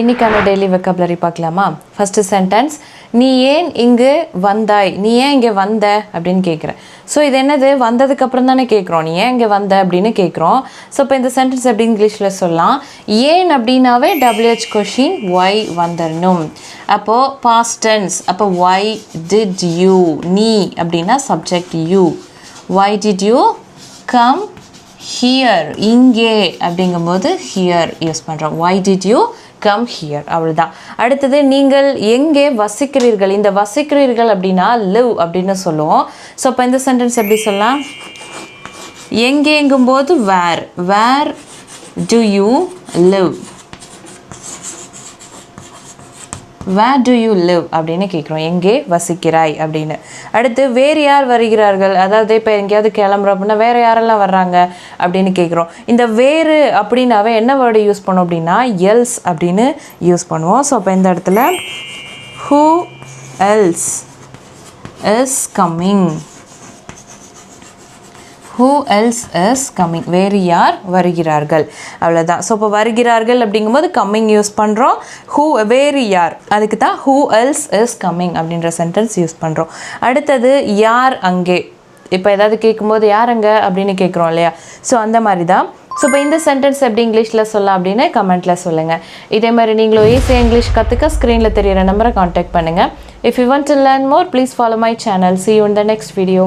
இன்னைக்கான டெய்லி வெக்கப்லரி பார்க்கலாமா? First sentence நீ ஏன் இங்கு வந்தாய்? நீ ஏன் இங்கே வந்த? அப்படின்னு கேட்குறேன் ஸோ இது என்னது? வந்ததுக்கப்புறம் தானே கேட்குறோம் நீ ஏன் இங்கே வந்த? அப்படின்னு கேட்குறோம் ஸோ இப்போ இந்த சென்டென்ஸ் எப்படி இங்கிலீஷில் சொல்லலாம்? ஏன் அப்படின்னாவே டபிள்யூஹெச் கொஷின் ஒய் வந்துடணும் அப்போது பாஸ்டன்ஸ் டென்ஸ் அப்போ ஒய் டிட் யூ நீ அப்படின்னா subject you why did you come here இங்கே அப்படிங்கும்போது ஹியர் யூஸ் பண்ணுறோம் why did you come here அவ்வளோதான் அடுத்தது நீங்கள் எங்கே வசிக்கிறீர்கள்? இந்த வசிக்கிறீர்கள் அப்படின்னா லிவ் அப்படின்னு சொல்லுவோம். ஸோ இப்போ இந்த சென்டென்ஸ் எப்படி சொல்லலாம்? எங்கேங்கும்போது where where do you live where do you live அப்படின்னு கேட்குறோம் எங்கே வசிக்கிறாய்? அப்படின்னு. அடுத்து வேறு யார் வருகிறார்கள்? அதாவது இப்போ எங்கேயாவது கிளம்புறோம் அப்படின்னா வேறு யாரெல்லாம் வர்றாங்க? அப்படின்னு கேட்குறோம் இந்த வேறு அப்படின்னாவே என்ன வேர்டு யூஸ் பண்ணோம் அப்படின்னா எல்ஸ் அப்படின்னு யூஸ் பண்ணுவோம். ஸோ இப்போ இந்த இடத்துல who else is coming who else is coming வேறு யார் வருகிறார்கள்? அவ்வளோதான் ஸோ இப்போ வருகிறார்கள் அப்படிங்கும்போது கம்மிங் யூஸ் பண்ணுறோம் ஹூ வேறு யார்? அதுக்கு தான் ஹூ எல்ஸ் இஸ் கம்மிங் அப்படின்ற சென்டென்ஸ் யூஸ் பண்ணுறோம் அடுத்தது யார் அங்கே? இப்போ ஏதாவது கேட்கும்போது யார் அங்கே அப்படின்னு கேட்குறோம் இல்லையா? ஸோ அந்த மாதிரி தான் ஸோ இப்போ இந்த சென்டென்ஸ் எப்படி இங்கிலீஷில் சொல்லலாம் அப்படின்னு கமெண்ட்டில் சொல்லுங்கள் இதே மாதிரி நீங்களும் ஈஸியாக இங்கிலீஷ் கற்றுக்க ஸ்க்ரீனில் தெரியிற நம்பரை காண்டாக்ட் பண்ணுங்கள் if you want to learn more please follow my channel see you in the next video